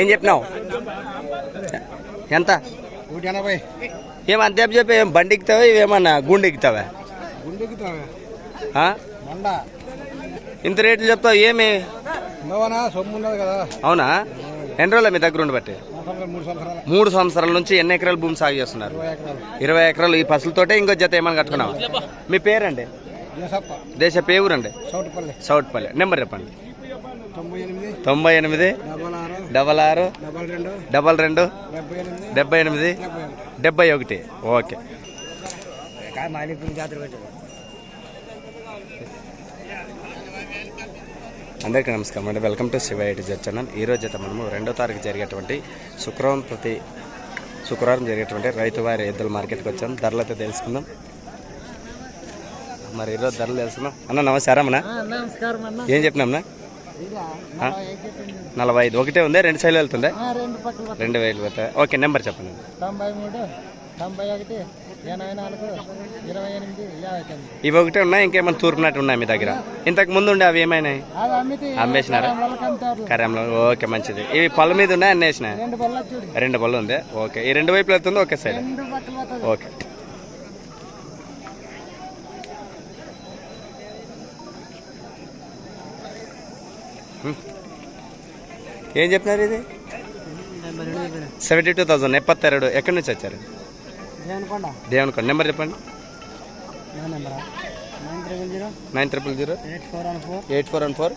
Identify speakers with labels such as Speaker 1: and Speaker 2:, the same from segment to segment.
Speaker 1: ఏం చెప్పినావు? ఎంత?
Speaker 2: ఒకటి ఎనభై
Speaker 1: ఏం అంతే చెప్పి ఏం బండి ఎక్కుతావా? ఇవేమన్నా గుండె ఎక్కుతావా?
Speaker 2: గుండెక్కుతావా
Speaker 1: ఆ?
Speaker 2: మండ.
Speaker 1: ఇంత రేట్లు చెప్తావు ఏమి? అవునా? ఎన్ని రోజులు మీ దగ్గర ఉండి బట్టి?
Speaker 2: మూడు సంవత్సరాలు
Speaker 1: నుంచి ఎన్ని ఎకరాల భూమి సాగు చేస్తున్నారు?
Speaker 2: ఇరవై ఎకరాలు.
Speaker 1: ఈ పసులతోటే ఇంకో జత ఏమని కట్టుకున్నావు? మీ పేరండి?
Speaker 2: దేశప్ప.
Speaker 1: దేశ పేవురండి
Speaker 2: సౌటిపల్లి.
Speaker 1: సౌట్పల్లి. నెంబర్ చెప్పండి.
Speaker 2: తొంభై ఎనిమిది డబల్ ఆరు
Speaker 1: డబల్
Speaker 2: రెండు డెబ్బై ఎనిమిది
Speaker 1: డెబ్బై
Speaker 2: ఒకటి.
Speaker 1: ఓకే. అందరికీ నమస్కారం అండి. Welcome to Shiva IT Z channel ఈ రోజు అయితే మనము రెండో తారీఖు జరిగేటువంటి శుక్రవారం ప్రతి శుక్రవారం జరిగేటువంటి రైతు వారి ఎద్దుల మార్కెట్కి వచ్చాం. ధరలు అయితే తెలుసుకుందాం. మరి ఈరోజు ధరలు తెలుసుకుందాం. అన్న నమస్కారం అన్న.
Speaker 2: నమస్కారం అన్న.
Speaker 1: ఏం చెప్పినామన్నా ఆ? నలభై ఐదు ఒకటే ఉంది? రెండు సైడ్లు వెళ్తుందా?
Speaker 2: రెండు
Speaker 1: వేలు పోతాయి ఓకే నెంబర్ చెప్పండి.
Speaker 2: తొంభై మూడు తొంభై ఒకటి ఎనభై నాలుగు ఇరవై ఎనిమిది యాభై తొమ్మిది.
Speaker 1: ఇవి ఒకటే ఉన్నాయి? ఇంకేమైనా తూర్పునట్టు ఉన్నాయి మీ దగ్గర? ఇంతకు ముందు ఉండే అవి ఏమైనాయి? అమ్మేసినారా? కరెంలో ఓకే మంచిది. ఇవి పళ్ళ మీద ఉన్నాయి? అన్నీ వేసినాయి?
Speaker 2: రెండు
Speaker 1: పళ్ళు ఉంది? ఓకే. ఈ రెండు వైపులు వెళ్తుంది?
Speaker 2: Okay side?
Speaker 1: ఓకే. ఏం చెప్పినారు ఇది? సెవెంటీ టూ థౌజండ్ ఎప్పత్తెరడు? ఎక్కడి నుంచి వచ్చారు? దేవనకొండ. నెంబర్ చెప్పండి.
Speaker 2: Nine
Speaker 1: triple zero. Eight four
Speaker 2: one four.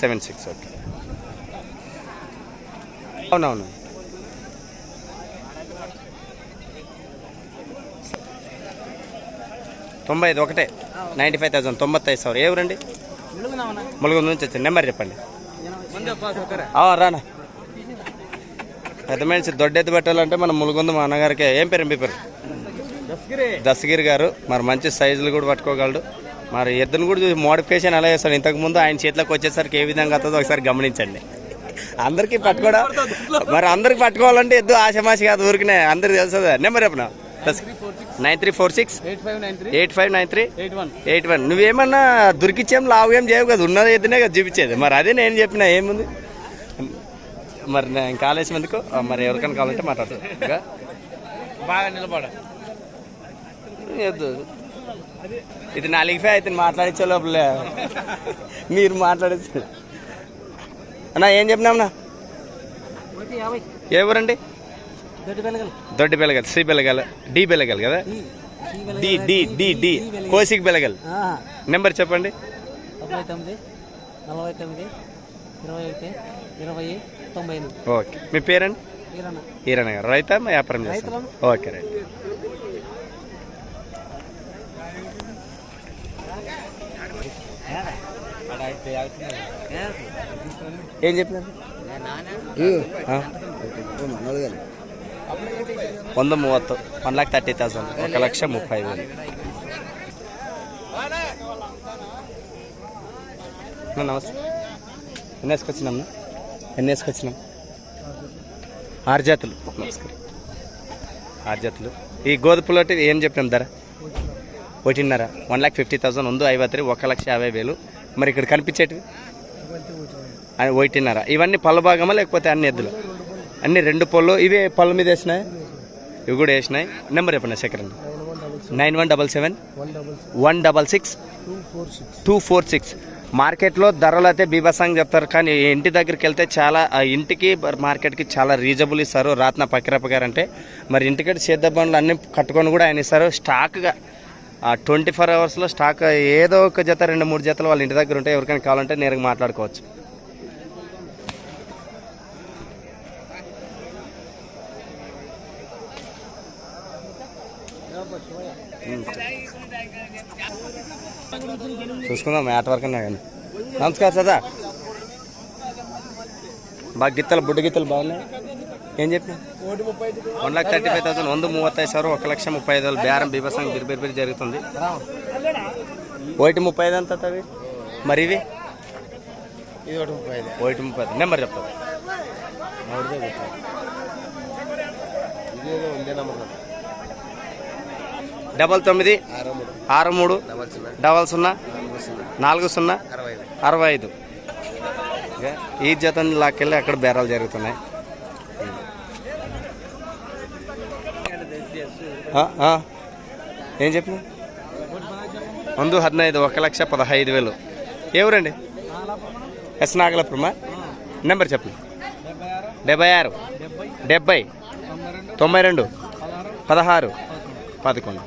Speaker 1: Seven six. Okay. అవునవును. తొంభై ఐదు ఒకటే. నైంటీ ఫైవ్ థౌసండ్ తొంభై ఐదు సార్. ఏ ఊరండి? ములుగు నుంచి వచ్చింది నెంబర్ చెప్పండి. రానా. పెద్ద మనిషి దొడ్డెత్తి పెట్టాలంటే మనం ములుగుందు మా అన్నగారికి. ఏం పేరు మీ పేరు? దస్తగిరి గారు. మరి మంచి సైజులు కూడా పట్టుకోగలడు. మరి ఎద్దును కూడా చూసి మోడిఫికేషన్ ఎలా చేస్తాడు? ఇంతకు ముందు ఆయన చేతిలోకి వచ్చేసరికి ఏ విధంగా వస్తుందో ఒకసారి గమనించండి. అందరికీ పట్టుకోవడం మరి అందరికి పట్టుకోవాలంటే ఎద్దు ఆశమాసి కాదు ఊరికినే. అందరికి తెలుస్తుంది నెంబర్ చెప్పిన? Nine three four six
Speaker 2: eight five nine three
Speaker 1: eight five nine three
Speaker 2: eight one
Speaker 1: eight one. నువ్వేమన్నా దొరికిచ్చేం లావు ఏం చేయవు కదా ఉన్నది ఎద్దునే కదా చూపించేది. మరి అదే నేను చెప్పిన ఏముంది? మరి నేను కాలేసి ఎందుకు? మరి ఎవరికైనా కావాలంటే మాట్లాడతాను
Speaker 2: బాగా నిలబడ.
Speaker 1: ఇది నాలుగు అయితే మాట్లాడించే లోపల. మీరు మాట్లాడచ్చు. అన్నా ఏం చెప్పినామన్నా ఊరండి
Speaker 2: దొడ్డి
Speaker 1: బెలగల్ శ్రీ బెలగల్ డి బెలగల్ కదా? D D D D Kaushik Belagal number చెప్పండి
Speaker 2: తొంభై తొమ్మిది నలభై తొమ్మిది ఇరవై ఒకటి ఇరవై తొంభై ఎనిమిది
Speaker 1: ఓకే మీ పేరండి?
Speaker 2: ఈరన్న
Speaker 1: గారు. రైతా వ్యాపారం చేస్తాం ఓకే రైట్ ఏం చెప్పినారు? వంద మూవತ್ತು వన్ ల్యాక్ థర్టీ థౌసండ్. ఒక లక్ష ముప్పై వేలు. నమస్తే. ఎన్ని వేసుకొచ్చినాం ఎన్ని వేసుకొచ్చినాం ఆరు జాతులు నమస్కారం. ఆరు జాతులు ఈ గోధుమలోటి ఏం చెప్పినాం ధర? ఒకటిన్నర. వన్ ల్యాక్ ఫిఫ్టీ థౌసండ్ ఉంది ఐవత్తి ఒక లక్ష యాభై వేలు. మరి ఇక్కడ కనిపించేటివి? ఒకటిన్నర. ఇవన్నీ పళ్ళ భాగమా లేకపోతే అన్ని ఎద్దులు? అన్ని రెండు పళ్ళు ఇవి పళ్ళ మీద వేసినాయి? ఇవి కూడా వేసినాయి. నెంబర్ చెప్పండి second nine one
Speaker 2: double seven.
Speaker 1: One double six.
Speaker 2: Two four six.
Speaker 1: Two four six మార్కెట్లో ధరలు అయితే బీభత్సంగా చెప్తారు. కానీ ఇంటి దగ్గరికి వెళ్తే చాలా ఆ ఇంటికి మార్కెట్కి చాలా రీజనబుల్ ఇస్తారు. రాత్న పక్కిరప్ప గారు అంటే. మరి ఇంటికి సేద్య బండ్లు అన్నీ కట్టుకొని కూడా ఆయన ఇస్తారు. స్టాక్గా ఆ ట్వంటీ ఫోర్ అవర్స్లో స్టాక్ ఏదో ఒక జత రెండు మూడు జతలు వాళ్ళ ఇంటి దగ్గర ఉంటే ఎవరికైనా కావాలంటే నేరుగా మాట్లాడుకోవచ్చు. చూసుకుందాం ఆట వరకు కానీ. నమస్కారం సదా. బాగా గిత్తలు బుడ్డు గిత్తలు బాగున్నాయి. ఏం చెప్పిన one lakh thirty five thousand వంద ఐదు సార్ ఒక లక్ష ముప్పై ఐదు వేలు బేరం బీభత్సం బిరిబిరిబిరి జరుగుతుంది. ఒకటి ముప్పై ఐదు అంత అవి? మరి ఇవి?
Speaker 2: ఇది ఒకటి ముప్పై ఐదు.
Speaker 1: ఒకటి ముప్పై ఐదు. నెంబర్
Speaker 2: చెప్తాను నెంబర్
Speaker 1: డబల్ తొమ్మిది
Speaker 2: ఆరు మూడు డబల్ సున్నా నాలుగు సున్నా అరవై ఐదు.
Speaker 1: ఈ జతం లాక్కెళ్ళి అక్కడ బేరాలు జరుగుతున్నాయి. ఏం చెప్పిన ముందు హద్నైదు ఒక లక్ష పదహైదు వేలు. ఏ ఊరండి? ఎస్ నాగలపురమా? నెంబర్ చెప్పండి డెబ్బై ఆరు డెబ్బై తొంభై రెండు పదహారు పదకొండు.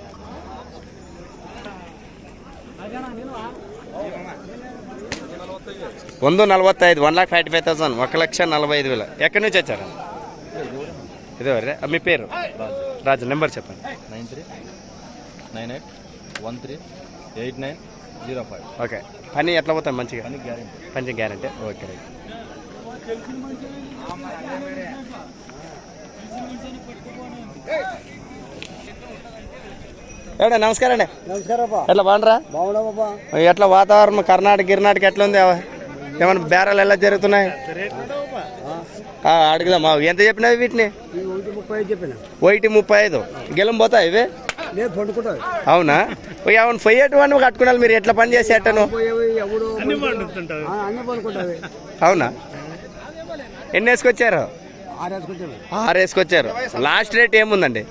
Speaker 1: ಒಂದು ನಲ್ವತ್ತೈದು one lakh forty five thousand ఒక లక్ష నలభై ఐదు వేలు ఎక్కడి నుంచి వచ్చారు ఇదే మీ పేరు రాజు నెంబర్ చెప్పండి
Speaker 3: nine three nine eight one three eight nine zero five
Speaker 1: okay పని ఎట్లా పోతాయి మంచిగా
Speaker 3: అని గ్యారెంటీ
Speaker 1: మంచి గ్యారంటీ ఓకే రైట్ ఏడా నమస్కారం అండి
Speaker 2: నమస్కారప్పా
Speaker 1: ఎట్లా బాగుండరా
Speaker 2: బాగున్నావా
Speaker 1: ఎట్లా వాతావరణం కర్ణాటక గిర్నాటక ఎట్లా ఉంది ఏమైనా బేరాలు ఎలా జరుగుతున్నాయి? ఆ, అడుగుదాం. ఆ, ఎంత చెప్పినావి వీటిని?
Speaker 2: ఒకటి ముప్పై ఐదు.
Speaker 1: గెలం పోతాయి ఇవి? అవునా? అవును పోయేటివన్నీ కట్టుకున్నారు మీరు. ఎట్లా పని చేసేటను? అవునా? ఎన్ని వేసుకొచ్చారు? ఆరు వేసుకొచ్చారు. లాస్ట్ రేట్ ఏముందండి?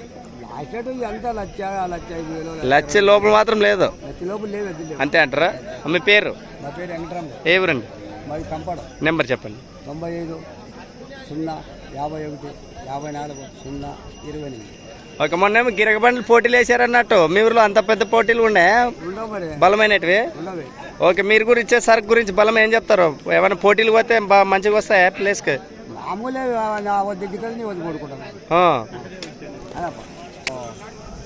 Speaker 2: లక్ష
Speaker 1: లోపల మాత్రం లేదు. అంతే అంటారా? మీ పేరు? ఏ ఊరండి?
Speaker 2: కంపాడ
Speaker 1: నెంబర్ చెప్పండి
Speaker 2: తొంభై ఐదు సున్నా యాభై ఒకటి యాభై నాలుగు సున్నా ఇరవై ఎనిమిది
Speaker 1: ఒక మొన్నేమో గిరగ బండ్లు పోటీలు వేసారన్నట్టు మీ ఊర్లో అంత పెద్ద పోటీలు ఉన్నాయా బలమైనటివి
Speaker 2: ఉండవు
Speaker 1: ఓకే మీరు ఇచ్చే సరుకు గురించి బలం ఏం చెప్తారు ఏమైనా పోటీలు పోతే మంచిగా వస్తాయా ప్లేస్కి
Speaker 2: మామూలే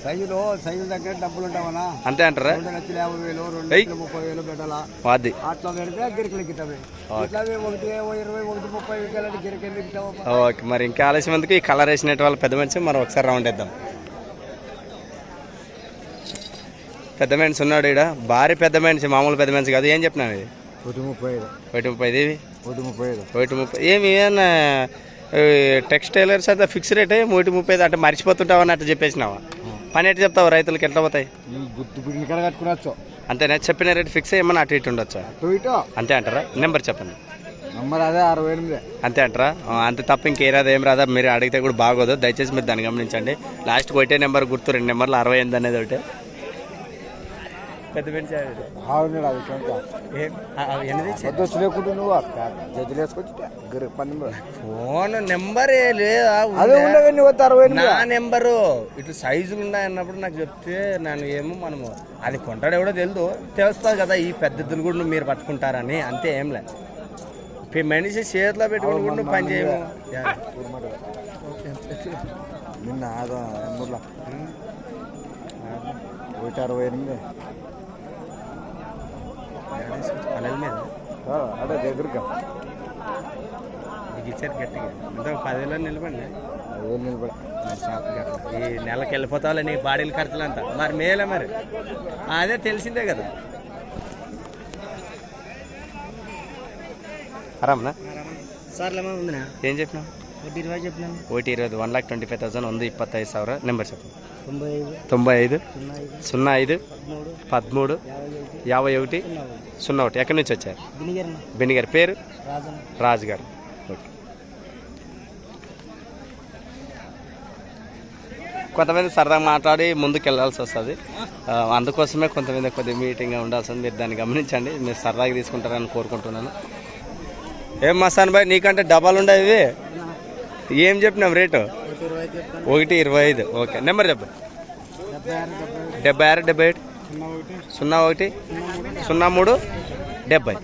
Speaker 2: సైజులో సైజు దగ్గర డబ్బులు ఉంటామన్నా
Speaker 1: అంతే అంటారా?
Speaker 2: రెండు లక్షల యాభై వేలు రెండు. లక్షల ముప్పై వేలు పెట్టాలా?
Speaker 1: అది
Speaker 2: అట్లా పెడితే ఇస్తావి ఇట్లా ఒకటి ఇరవై ఒకటి ముప్పై ఇస్తావా
Speaker 1: ఓకే మరి ఇంకా ఆలస్యం ఎందుకు? ఈ కలర్ వేసినట్టు వాళ్ళ పెద్ద మనిషి మనం ఒకసారి రౌండ్ వేద్దాం. పెద్ద మనిషి ఉన్నాడు ఇక్కడ భారీ పెద్ద మనిషి మామూలు పెద్ద మనిషి కాదు. ఏం చెప్పినావు ఇది?
Speaker 2: ఒకటి ముప్పై ఐదు
Speaker 1: ఒకటి ముప్పై ఇది
Speaker 2: ఒకటి ముప్పై ఐదు.
Speaker 1: ఒకటి ముప్పై ఏమి ఏమన్నా టెక్స్టైలర్స్ అయితే ఫిక్స్ రేట్ ఒకటి ముప్పై ఐదు అంటే మర్చిపోతుంటావు అన్నట్టు చెప్పేసినావా? పని ఎట్లా చెప్తావు? రైతులకి ఎట్లా పోతాయి?
Speaker 2: కట్టుకునొచ్చు
Speaker 1: అంతేనా? చెప్పిన రేట్ ఫిక్స్ ఏమన్నా అటు ఇటు ఉండొచ్చా? అంతే అంటారా? నెంబర్ చెప్పండి.
Speaker 2: నంబర్ అదే అరవై ఎనిమిది
Speaker 1: అంతే అంటారా? అంతే తప్ప ఇంకే రాదా ఏం రాదా? మీరు అడిగితే కూడా బాగోదు. దయచేసి మీరు దాన్ని గమనించండి. లాస్ట్ ఒకటే నెంబర్ గుర్తు రెండు నెంబర్లు అరవై ఎనిమిది అనేది ఒకటే. పెద్ద
Speaker 2: అది కొంత.
Speaker 1: ఏం?
Speaker 2: పెద్ద లేకుంటే నువ్వు వేసుకొచ్చి పని
Speaker 1: ఫోన్ నెంబర్ లేదా
Speaker 2: అదే నువ్వు అరవై
Speaker 1: నా నెంబరు. ఇటు సైజులు ఉన్నాయన్నప్పుడు నాకు చెప్తే నేను ఏమో మనము అది కొంటాడు ఎవడో తెలియదు తెలుస్తుంది కదా ఈ పెద్ద ఎద్దులు కూడా మీరు పట్టుకుంటారని అంతే ఏం లే. ఈ మనిషి చేతిలో పెట్టుకుని కూడా నువ్వు పని చేయము.
Speaker 2: నిన్న అదో ఒకటి అరవై ఎనిమిది.
Speaker 1: పల్లెల మీద?
Speaker 2: అదే దగ్గరగా
Speaker 1: నీకు ఇచ్చారు గట్టిగా. అంటే పదివేలు నిలబండి.
Speaker 2: అదే నిలబడ
Speaker 1: ఈ నెలకి వెళ్ళిపోతావులే నీ బాడీల ఖర్చులు అంతా మరి మేలే మరి. అదే తెలిసిందే కదా. ఆరామనా?
Speaker 2: సార్లేమో ఉందినా?
Speaker 1: ఏం చెప్పినావు?
Speaker 2: ఒకటి ఇరవై
Speaker 1: one lakh twenty five thousand ఉంది ಇಪ್ಪತ್ತೈದು ಸಾವಿರ నెంబర్ చెప్పండి
Speaker 2: తొంభై ఐదు. సున్నా ఐదు. పదమూడు. యాభై ఒకటి. సున్నా ఒకటి.
Speaker 1: ఎక్కడి నుంచి వచ్చారు? బెనిగారి పేరు? రాజు గారు ఓకే. కొంతమంది సరదాగా మాట్లాడి ముందుకు వెళ్ళాల్సి వస్తుంది అందుకోసమే కొంతమంది కొద్ది ఉండాల్సి ఉండాల్సింది. మీరు దాన్ని గమనించండి. మీరు సరదాగా తీసుకుంటారని కోరుకుంటున్నాను. ఏం మసాన్ బాయ్ నీకంటే డబ్బాలు ఉండేవి ఏం చెప్పినాం రేటు
Speaker 2: ఒకటి ఇరవై చెప్తాను
Speaker 1: ఒకటి ఇరవై ఐదు ఓకే నెంబర్ చెప్పు
Speaker 2: డెబ్బై ఆరు డెబ్బై
Speaker 1: డెబ్బై ఆరు డెబ్బై ఏడు
Speaker 2: సున్నా ఒకటి
Speaker 1: సున్నా ఒకటి సున్నా మూడు డెబ్బై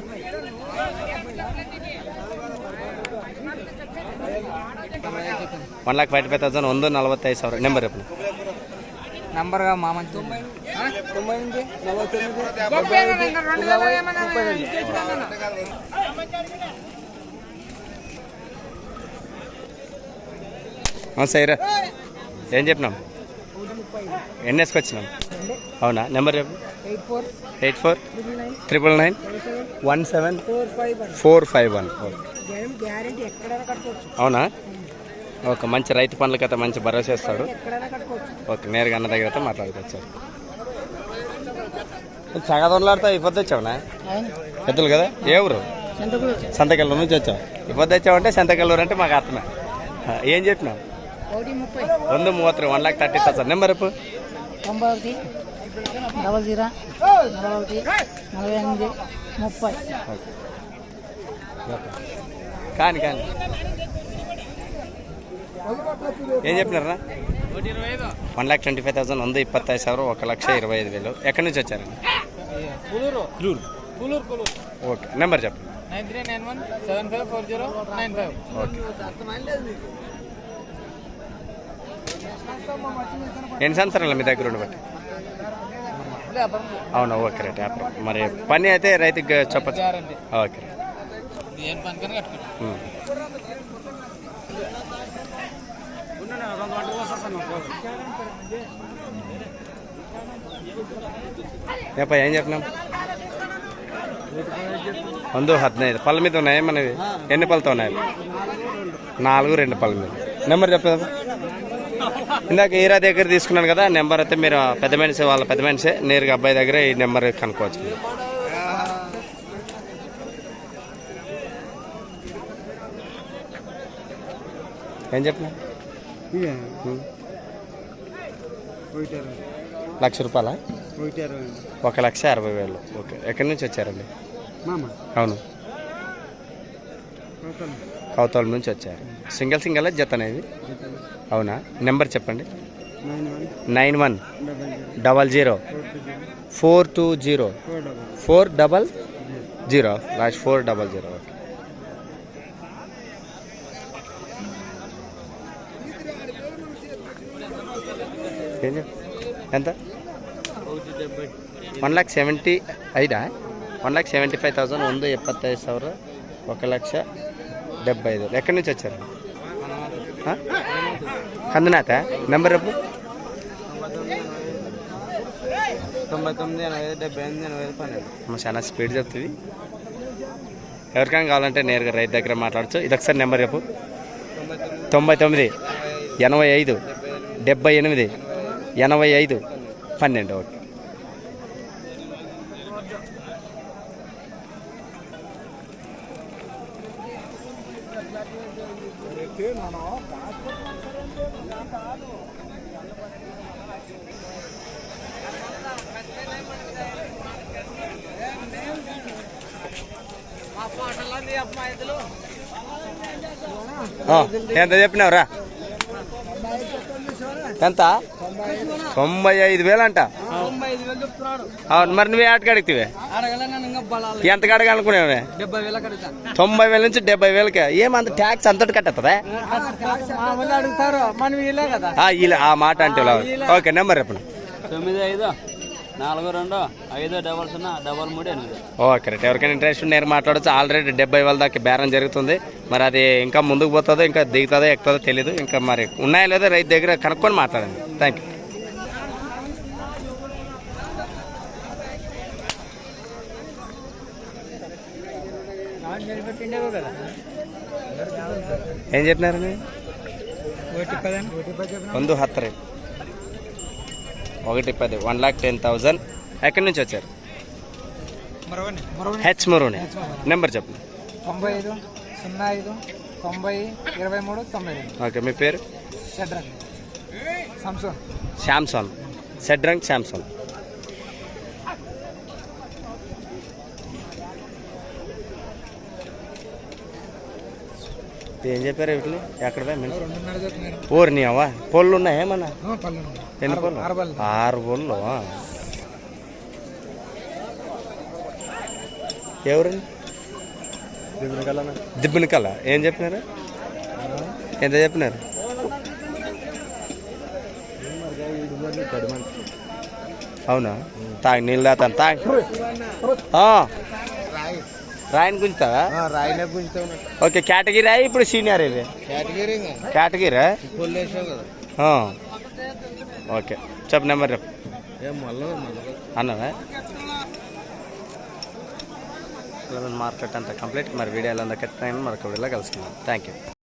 Speaker 1: one lakh five five thousand ಒಂದು ನಲವತ್ತೈದು ಸಾವಿರ నెంబర్ చెప్పండి
Speaker 2: నంబర్గా మామ తొంభై
Speaker 1: సైరా. ఏం చెప్పినాం? ఎన్ని వేసుకొచ్చినాం? అవునా? నెంబర్ చెప్పు.
Speaker 2: Eight four. Triple
Speaker 1: nine. One seven.
Speaker 2: Four five one.
Speaker 1: అవునా? ఒక మంచి రైతు పనులకైతే మంచి భరోసా ఇస్తాడు. ఓకే నేరుగా అన్న దగ్గర అయితే మాట్లాడుకోవచ్చు చగదొండలాడితే ఈ పొద్దు వచ్చావునా? పెద్దలు కదా? ఏ ఊరు? సంతకల్లూరు నుంచి వచ్చావు. ఇప్పుడు వచ్చావంటే సంతకల్లూరు అంటే మాకు అర్థమే. ఏం చెప్పినావు?
Speaker 2: ఒకటి ముప్పై
Speaker 1: రెండు మూవత్తు one lakh thirty thousand number ఇప్పుడు
Speaker 2: తొంభై ఒకటి డబల్ జీరో నలభై ఒకటి నలభై ఎనిమిది ముప్పై
Speaker 1: కాని కాని ఏం చెప్పినారా one lakh twenty five thousand ಒಂದು ಇಪ್ಪತ್ತೈದು ಸಾವಿರ ఒక లక్ష ఇరవై ఐదు వేలు ఎక్కడి నుంచి వచ్చారండి
Speaker 2: కూలూరు కూలూరు కూలూరు
Speaker 1: ఓకే నెంబర్ చెప్పండి
Speaker 2: nine three nine one seven five four zero nine five
Speaker 1: okay ఎన్ని సంవత్సరాలు మీ దగ్గర ఉండబట్టి? అవునా ఓకే రైట్ మరి పని అయితే రైతుకి చెప్పచ్చు.
Speaker 2: Okay
Speaker 1: right. ఏపా ఏం చెప్పినాం వంద హద్నైదు. పళ్ళ మీద ఉన్నాయి మనవి? ఎన్ని పళ్ళతో ఉన్నాయి? నాలుగు రెండు పళ్ళ మీద. నెంబర్ చెప్పేదా ఇందాక ఈరా దగ్గర తీసుకున్నాను కదా నెంబర్ అయితే మీరు పెద్ద మనిషి వాళ్ళ పెద్ద మనిషి. నేరుగా అబ్బాయి దగ్గర ఈ నెంబర్ కనుక్కోవచ్చు. ఏం చెప్పినా. లక్ష రూపాయల? ఒక లక్ష అరవై వేలు. ఓకే. ఎక్కడి నుంచి వచ్చారండి? అవును. కౌతల నుంచి వచ్చారు సింగిల్ సింగిల్ జత అనేది అవునా నెంబర్ చెప్పండి nine one double zero four two zero four double zero last four double zero okay ఏం చెప్ ఎంత one lac seventy ಐದಾ one lakh seventy five thousand ಒಂದು ಎಪ್ಪತ್ತೈದು ಸಾವಿರ ఒక లక్ష డెబ్బై ఐదు. ఎక్కడి నుంచి వచ్చారు? కందునాథ? నెంబర్ చెప్పు.
Speaker 2: తొంభై తొమ్మిది ఎనభై ఐదు డెబ్బై ఎనిమిది ఎనభై ఐదు పన్నెండు.
Speaker 1: చాలా స్పీడ్ చెప్తుంది. ఎవరికైనా కావాలంటే నేరుగా రైతు దగ్గర మాట్లాడచ్చు. ఇది ఒకసారి నెంబర్ చెప్పు. తొంభై తొమ్మిది ఎనభై ఐదు డెబ్బై ఎనిమిది ఎనభై ఐదు పన్నెండు. ఓకే. ఎంత చెప్పినావురా? ఎంత? తొంభై ఐదు వేలు అంట అవును మరి నువ్వే ఆటకి అడిగితే
Speaker 2: అడగలే
Speaker 1: ఎంత అడగాలనుకునేవే తొంభై వేల నుంచి డెబ్బై వేలకి. ఏమంత ట్యాక్స్ అంతటి కట్టేస్తుందా
Speaker 2: మామూలు అడుగుతారు. మనం వీలే కదా.
Speaker 1: ఆ, ఇలా ఆ మాట అంటే. ఓకే నెంబర్ చెప్పండి.
Speaker 2: తొమ్మిది ఐదు నాలుగు రెండు ఐదు డబల్ సున్నా డబల్ మూడు ఎనిమిది.
Speaker 1: Okay right. ఎవరికైనా ఇంట్రెస్ట్ నేరు మాట్లాడచ్చు. ఆల్రెడీ డెబ్బై వేల దాకా బేరం జరుగుతుంది. మరి అది ఇంకా ముందుకు పోతుందో ఇంకా దిగుతుందో ఎక్కుతుందో తెలియదు ఇంకా మరి ఉన్నాయో లేదో రైతు దగ్గర కనుక్కొని మాట్లాడండి. థ్యాంక్ యూ ఏం చెప్పినారు మీరు
Speaker 2: ఒకటి పదండి ఒకటి పది
Speaker 1: ಒಂದು ಹತ್ತು ರೀ ఒకటి పది వన్ లాక్ టెన్ థౌజండ్ ఎక్కడి నుంచి వచ్చారు
Speaker 2: మరొకటి మరొకటి
Speaker 1: హెచ్ మురుని నెంబర్ చెప్పండి
Speaker 2: తొంభై ఐదు సున్నా ఐదు తొంభై ఇరవై మూడు తొంభై ఐదు
Speaker 1: ఓకే మీ పేరు
Speaker 2: షడ్రన్ సంసోన్
Speaker 1: శాంసంగ్ సెడ్రంగ్ శాంసంగ్ ఏం చెప్పారు వీటిని ఎక్కడ ఊరిని అవ్వా పొల్లు ఉన్నాయా ఏమన్నా?
Speaker 2: పళ్ళు
Speaker 1: ఎన్ని
Speaker 2: ఆరు పళ్ళు.
Speaker 1: ఆరు పొల్లు ఎవరండి దిబ్బినకల ఏం చెప్పినారు? ఎంత చెప్పినారు? అవునా? తాగి నీళ్ళు తాతాను తాగి. రాయిని గుంజుతావా?
Speaker 2: రాయినే గుంజుతా
Speaker 1: ఓకే కేటగిరీ ఇప్పుడు సీనియర్ ఇది.
Speaker 2: కేటగిరీ
Speaker 1: కేటగిరీ ఓకే చెప్పు నెంబర్
Speaker 2: మళ్ళీ
Speaker 1: అన్నవా మార్కెట్ అంతా కంప్లీట్. మరి వీడియోలు అందరికీ మరొక వీడియోలో కలుసుకుందాం. Thank you